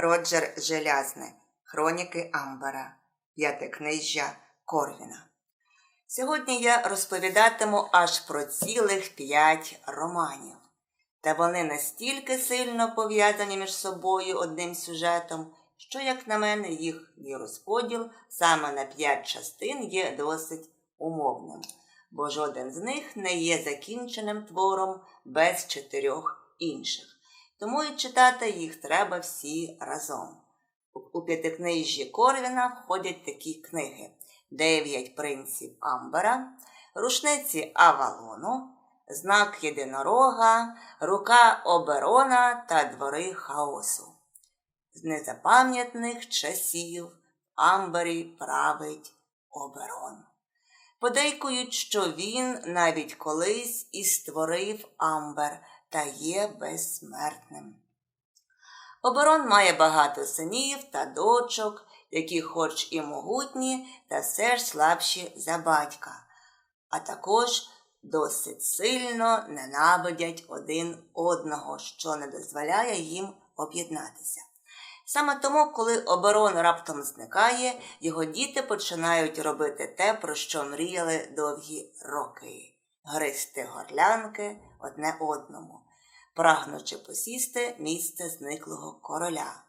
Роджер Желязне, Хроніки Амбара, П'ятикнижжя Корвіна. Сьогодні я розповідатиму аж про цілих п'ять романів. Та вони настільки сильно пов'язані між собою одним сюжетом, що, як на мене, їхній розподіл саме на п'ять частин є досить умовним, бо жоден з них не є закінченим твором без чотирьох інших. Тому і читати їх треба всі разом. У п'ятикнижжі Корвіна входять такі книги: Дев'ять принців Амбера, Рушниці Авалону, Знак Єдинорога, Рука Оберона та Двори Хаосу. З незапам'ятних часів Амбері править оберон. Подейкують, що він навіть колись і створив Амбер та є безсмертним. Оборон має багато синів та дочок, які, хоч і могутні, та все ж слабші за батька, а також досить сильно ненавидять один одного, що не дозволяє їм об'єднатися. Саме тому, коли оборон раптом зникає, його діти починають робити те, про що мріяли довгі роки гристи горлянки одне одному, прагнучи посісти місце зниклого короля,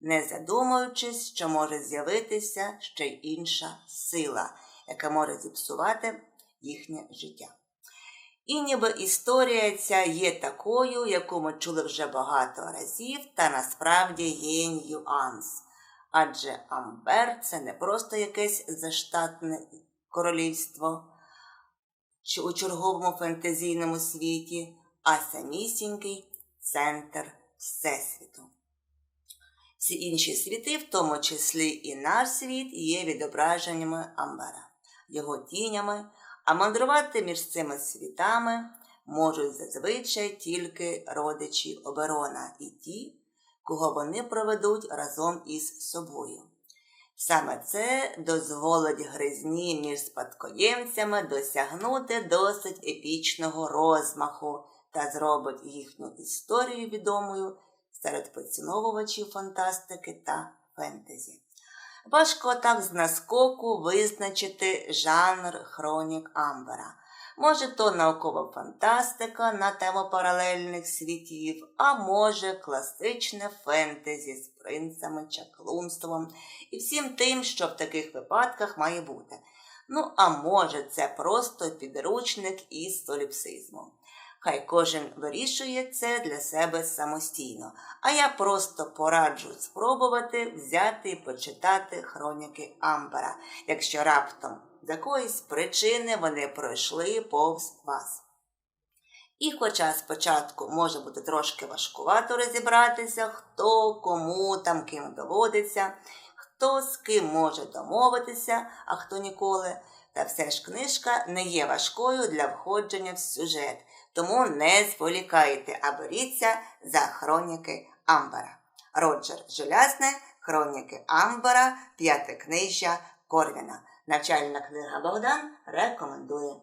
не задумуючись, що може з'явитися ще й інша сила, яка може зіпсувати їхнє життя. І ніби історія ця є такою, яку ми чули вже багато разів, та насправді є нюанс. Адже Амбер це не просто якесь заштатне королівство у черговому фентезійному світі, а самісінький центр Всесвіту. Всі інші світи, в тому числі і наш світ, є відображеннями Амбера, його тінями а мандрувати між цими світами можуть зазвичай тільки родичі оберона і ті, кого вони проведуть разом із собою. Саме це дозволить гризні між спадкоємцями досягнути досить епічного розмаху та зробить їхню історію відомою серед поціновувачів фантастики та фентезі. Важко так з наскоку визначити жанр хронік Амбера. Може, то наукова фантастика на тему паралельних світів, а може, класичне фентезі з принцами, чаклунством і всім тим, що в таких випадках має бути. Ну, а може, це просто підручник із соліпсизмом. Хай кожен вирішує це для себе самостійно, а я просто пораджу спробувати взяти і почитати хроніки Амбера, якщо раптом з якоїсь причини вони пройшли повз вас. І хоча спочатку може бути трошки важкувато розібратися, хто кому там ким доводиться, хто з ким може домовитися, а хто ніколи, та все ж книжка не є важкою для входження в сюжет тому не зволікайте, а боріться за хроніки Амбара. Роджер Желязне, Хроніки Амбара, п'яте книжжя Корвіна. Навчальна книга Богдан рекомендує.